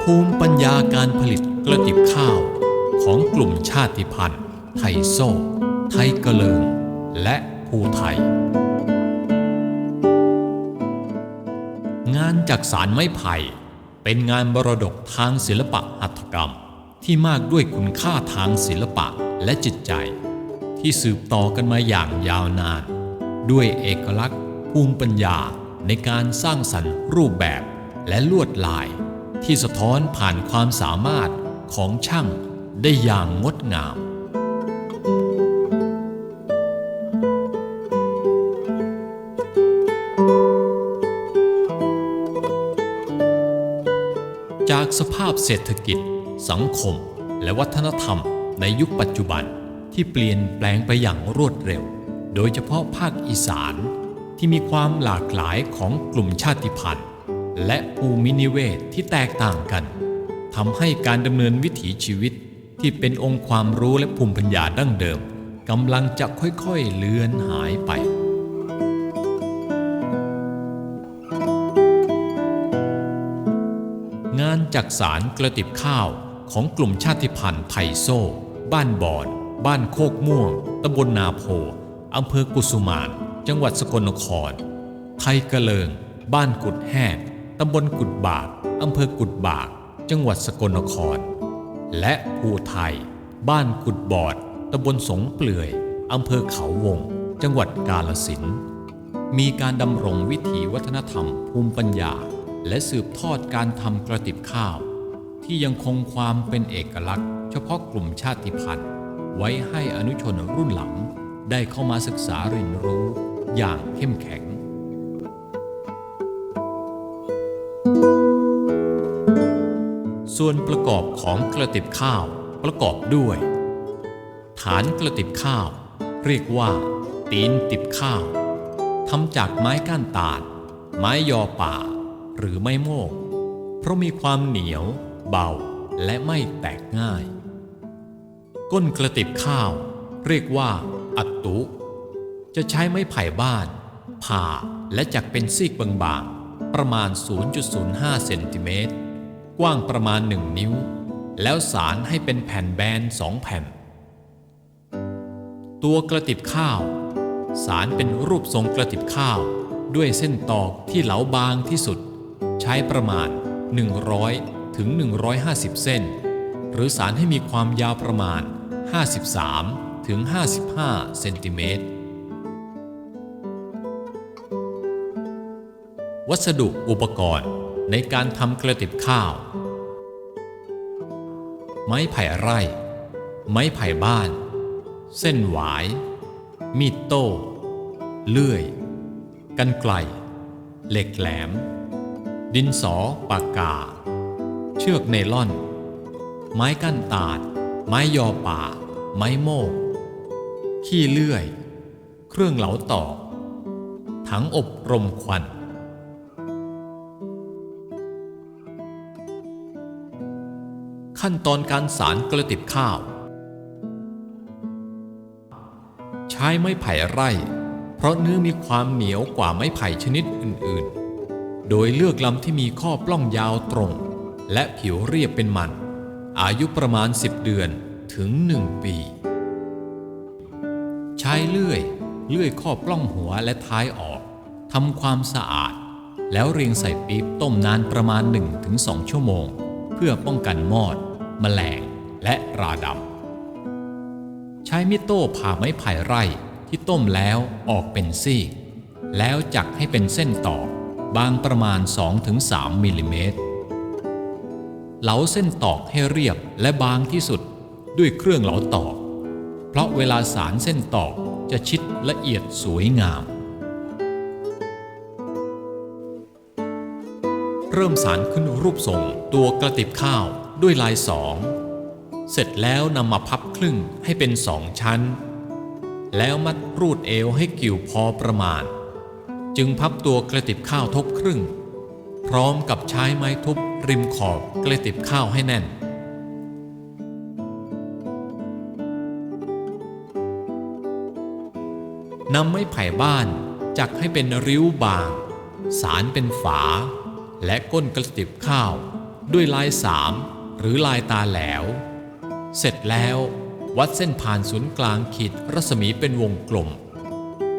ภูมิปัญญาการผลิตกระติบข้าวของกลุ่มชาติพันธุ์ ไทโซ่ ไทกะเลิง และภูไทย งานจักสารไม้ไผ่เป็นงานบรดกทางศิลปะหัตถกรรม ที่มากด้วยคุณค่าทางศิลปะและจิตใจ ที่สืบต่อกันมาอย่างยาวนาน ด้วยเอกลักษณ์ภูมิปัญญา ในการสร้างสรรค์รูปแบบและลวดลาย ที่สะท้อนผ่านความสามารถของช่างได้อย่างงดงามจากสภาพเศรษฐกิจ สังคม และวัฒนธรรมในยุคปัจจุบันที่เปลี่ยนแปลงไปอย่างรวดเร็ว โดยเฉพาะภาคอีสาน ที่มีความหลากหลายของกลุ่มชาติพันธุ์ และภูมินิเวศที่แตกต่างกันทำให้การดำเนินวิถีชีวิตที่เป็นองค์ความรู้และภูมิปัญญาดั้งเดิมกำลังจะค่อยๆเลือนหายไป งานจักสารกระติบข้าวของกลุ่มชาติพันธุ์ไทโซ่ บ้านบอน บ้านโคกม่วงตำบลนาโพอำเภอกุสุมาน จังหวัดสกลนคร ไทยกะเลิง บ้านกุดแห้งตำบลกุดบากอำเภอกุดบาก จังหวัดสกลนคร และภูไทย บ้านกุดบอดตำบลสงเปลือยอำเภอเขาวง จังหวัดกาลสินมีการดำรงวิถีวัฒนธรรม ภูมิปัญญา และสืบทอดการทำกระติบข้าว ที่ยังคงความเป็นเอกลักษณ์ เฉพาะกลุ่มชาติพันธุ์ ไว้ให้อนุชนรุ่นหลังได้เข้ามาศึกษาเรียนรู้ อย่างเข้มแข็ง ส่วนประกอบของกระติบข้าวประกอบด้วย ฐานกระติบข้าว เรียกว่า ตีนติบข้าวทำจากไม้ก้านตาลไม้ยอป่า หรือไม้โมก เพราะมีความเหนียว เบาและไม่แตกง่าย ก้นกระติบข้าว เรียกว่า อัตตุ จะใช้ไม้ไผ่บ้าน ผ่าและจักเป็นซีกบางๆ ประมาณ 0.05 เซนติเมตร กว้างประมาณ 1 นิ้ว แล้วสารให้เป็นแผ่นแบนสองแผ่น ตัวกระติบข้าว สารเป็นรูปทรงกระติบข้าว ด้วยเส้นตอกที่เหลาบางที่สุด ใช้ประมาณ 100 ถึง 150 เส้น หรือสารให้มีความยาวประมาณ 53 ถึง 55 เซนติเมตร วัสดุอุปกรณ์ในการทำกระติบข้าว ไม้ไผ่ไร่ ไม้ไผ่บ้าน เส้นหวาย มีดโต้ เลื่อย กันไกล เหล็กแหลม ดินสอปากกา เชือกไนล่อน ไม้กั้นตาด ไม้ยอป่า ไม้โมก ขี้เลื่อย เครื่องเหลาตอก ถังอบรมควัน ขั้นตอนการสารกระติบข้าว ใช้ไม้ไผ่ไร่ เพราะเนื้อมีความเหนียวกว่าไม้ไผ่ชนิดอื่นๆ โดยเลือกลำที่มีข้อปล้องยาวตรง และผิวเรียบเป็นมัน อายุประมาณ 10 เดือนถึง 1 ปี ใช้เลื่อย เลื่อยข้อปล้องหัวและท้ายออกทำความสะอาด แล้วเรียงใส่ปี๊บต้มนานประมาณ 1-2 ชั่วโมง เพื่อป้องกันมอด แมลง และราดำ ใช้มิโต้ผ่าไม้ไผ่ไร่ที่ต้มแล้วออกเป็นซี่แล้วจักให้เป็นเส้นตอกบางประมาณ 2-3มิลลิเมตรเหลาเส้นตอกให้เรียบและบางที่สุดด้วยเครื่องเหลาตอก เพราะเวลาสารเส้นตอกจะชิดละเอียดสวยงาม เริ่มสารขึ้นรูปทรงตัวกระติบข้าว ด้วยลายสอง เสร็จแล้วนำมาพับครึ่งให้เป็นสองชั้น แล้วมัดรูดเอวให้กิ่วพอประมาณ จึงพับตัวกระติบข้าวทบครึ่ง พร้อมกับใช้ไม้ทุบริมขอบกระติบข้าวให้แน่นนำไม้ไผ่บ้านจักให้เป็นริ้วบาง สารเป็นฝา และก้นกระติบข้าว ด้วยลายสาม หรือลายตาแหลว เสร็จแล้ววัดเส้นผ่านศูนย์กลางขีดรัศมีเป็นวงกลม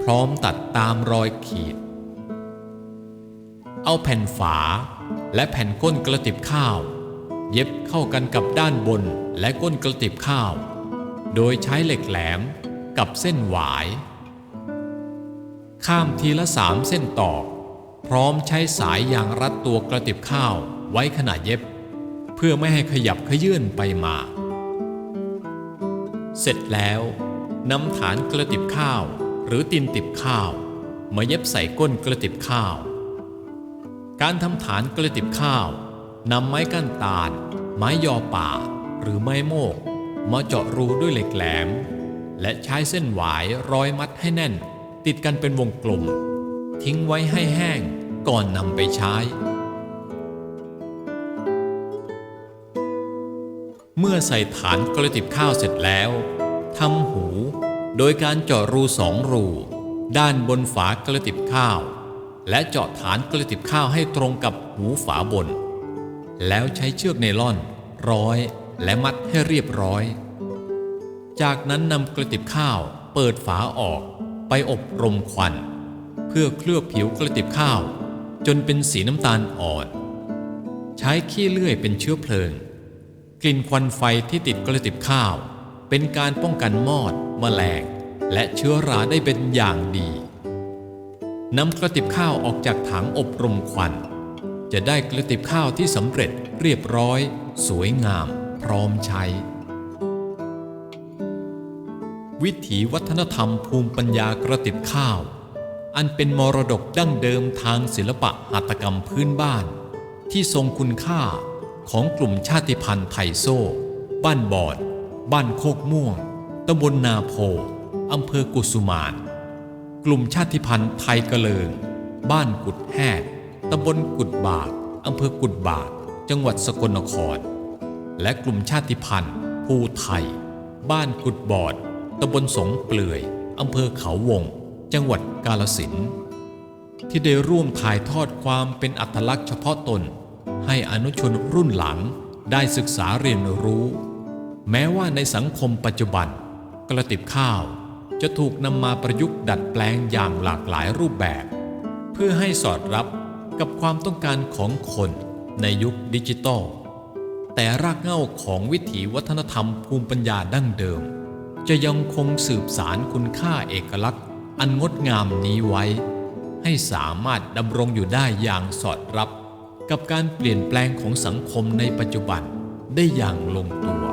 พร้อมตัดตามรอยขีด เอาแผ่นฝาและแผ่นก้นกระติบข้าว เย็บเข้ากันกับด้านบนและก้นกระติบข้าว โดยใช้เหล็กแหลมกับเส้นหวาย ข้ามทีละสามเส้นตอก พร้อมใช้สายยางรัดตัวกระติบข้าวไว้ขณะเย็บ เพื่อไม่ให้ขยับขยื่นไปมา เสร็จแล้วนำฐานกระติบข้าวหรือตีนติบข้าว มาเย็บใส่ก้นกระติบข้าว การทำฐานกระติบข้าวนำไม้ก้านตาล ไม้ยอป่า หรือไม้โมก มาเจาะรูด้วยเหล็กแหลม และใช้เส้นหวายร้อยมัดให้แน่น ติดกันเป็นวงกลม ทิ้งไว้ให้แห้งก่อนนำไปใช้ เมื่อใส่ฐานกระติบข้าวเสร็จแล้วทำหู โดยการเจาะรูสองรู ด้านบนฝากระติบข้าว และเจาะฐานกระติบข้าวให้ตรงกับหูฝาบน แล้วใช้เชือกไนล่อน ร้อยและมัดให้เรียบร้อย จากนั้นนำกระติบข้าวเปิดฝาออกไปอบรมควัน เพื่อเคลือบผิวกระติบข้าว จนเป็นสีน้ำตาลอ่อน ใช้ขี้เลื่อยเป็นเชื้อเพลิง กลิ่นควันไฟที่ติดกระติบข้าว เป็นการป้องกันมอดแมลง และเชื้อราได้เป็นอย่างดีนำกระติบข้าวออกจากถังอบรมควัน จะได้กระติบข้าวที่สำเร็จเรียบร้อย สวยงาม พร้อมใช้ วิถีวัฒนธรรมภูมิปัญญากระติบข้าว อันเป็นมรดกดั้งเดิมทางศิลปะหัตถกรรมพื้นบ้าน ที่ทรงคุณค่า ของกลุ่มชาติพันธุ์ไทโซ่ บ้านบอด บ้านโคกม่วงตำบลนาโพอำเภอกุสุมานกลุ่มชาติพันธุ์ไทยกะเลิง บ้านกุดแฮดตำบลกุดบากอำเภอกุดบาก จังหวัดสกลนคร และกลุ่มชาติพันธุ์ภูไทย บ้านกุดบอดตำบลสงเปลือยอำเภอเขาวง จังหวัดกาลสินที่ได้ร่วมถ่ายทอดความเป็นอัตลักษณ์เฉพาะตน ให้อนุชนรุ่นหลังได้ศึกษาเรียนรู้ แม้ว่าในสังคมปัจจุบัน กระติบข้าวจะถูกนำมาประยุกต์ดัดแปลงอย่างหลากหลายรูปแบบ เพื่อให้สอดรับกับความต้องการของคนในยุคดิจิตอลแต่รากเหง้าของวิถีวัฒนธรรมภูมิปัญญาดั้งเดิม จะยังคงสืบสารคุณค่าเอกลักษณ์ อันงดงามนี้ไว้ ให้สามารถดำรงอยู่ได้อย่างสอดรับ กับการเปลี่ยนแปลงของสังคมในปัจจุบันได้อย่างลงตัว